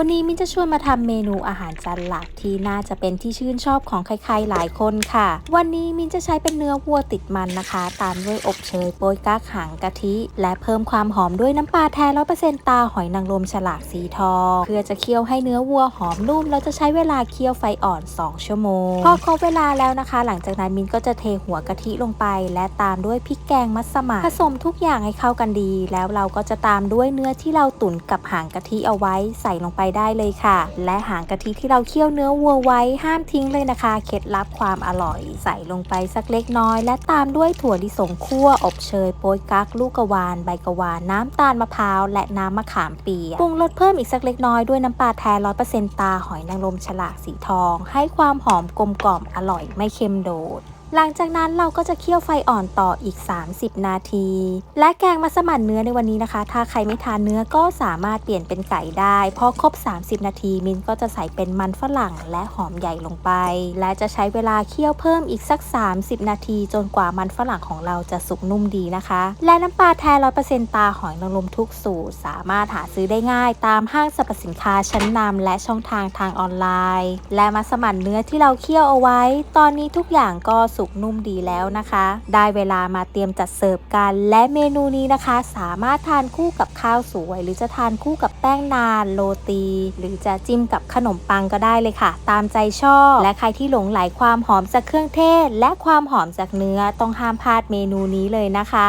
วันนี้มินจะชวนมาทำเมนูอาหารจานหลักที่น่าจะเป็นที่ชื่นชอบของใครๆหลายคนค่ะ วันนี้มินจะใช้เป็นเนื้อวัวติดมันนะคะ ตามด้วยอบเชยโปยก้าหางกะทิ และเพิ่มความหอมด้วยน้ำปลาแท้ร้อยเปอร์เซ็นต์ตาหอยนางรมฉลากสีทองเพื่อจะเคี่ยวให้เนื้อวัวหอมนุ่มเราจะใช้เวลาเคี่ยวไฟอ่อน 2 ชั่วโมง พอครบเวลาแล้วนะคะ หลังจากนั้นมินก็จะเทหัวกะทิลงไป และตามด้วยพริกแกงมัสมั่นผสมทุกอย่างให้เข้ากันดี แล้วเราก็จะตามด้วยเนื้อที่เราตุ๋นกับหางกะทิเอาไว้ใส่ลงไปได้เลยค่ะ และหางกะทิที่เราเคี่ยวเนื้อวัวไว้ห้ามทิ้งเลยนะคะ เคล็ดลับความอร่อย ใส่ลงไปสักเล็กน้อย และตามด้วยถั่วลิสงคั่วอบเชยโป๊ยกักลูกกวาน ใบกวาน น้ำตาลมะพร้าว และน้ำมะขามเปียกปรุงรสเพิ่มอีกสักเล็กน้อยด้วยน้ำปลาแท้ร้อยเปอร์เซ็นต์ตาหอยนางรมฉลากสีทอง ให้ความหอมกลมกล่อมอร่อยไม่เค็มโดด หลังจากนั้นเราก็จะเคี่ยวไฟอ่อนต่ออีก 30 นาที และแกงมัสมั่นเนื้อในวันนี้นะคะ ถ้าใครไม่ทานเนื้อก็สามารถเปลี่ยนเป็นไก่ได้พอครบ 30 นาทีมินก็จะใส่เป็นมันฝรั่งและหอมใหญ่ลงไป และจะใช้เวลาเคี่ยวเพิ่มอีกสัก 30 นาที จนกว่ามันฝรั่งของเราจะสุกนุ่มดีนะคะ และน้ำปลาแท้ร้อยเปอร์เซ็นต์ตาหอยนางรมทุกสูตร สามารถหาซื้อได้ง่าย ตามห้างสรรพสินค้าชั้นนำและช่องทางทางออนไลน์ และมัสมั่นเนื้อที่เราเคี่ยวเอาไว้ ตอนนี้ทุกอย่างก็สุกนุ่มดีแล้วนะคะ ได้เวลามาเตรียมจัดเสิร์ฟกัน และเมนูนี้นะคะ สามารถทานคู่กับข้าวสวย หรือจะทานคู่กับแป้งนานโรตี หรือจะจิ้มกับขนมปังก็ได้เลยค่ะ ตามใจชอบ และใครที่หลงไหลความหอมจากเครื่องเทศ และความหอมจากเนื้อต้องห้ามพลาดเมนูนี้เลยนะคะ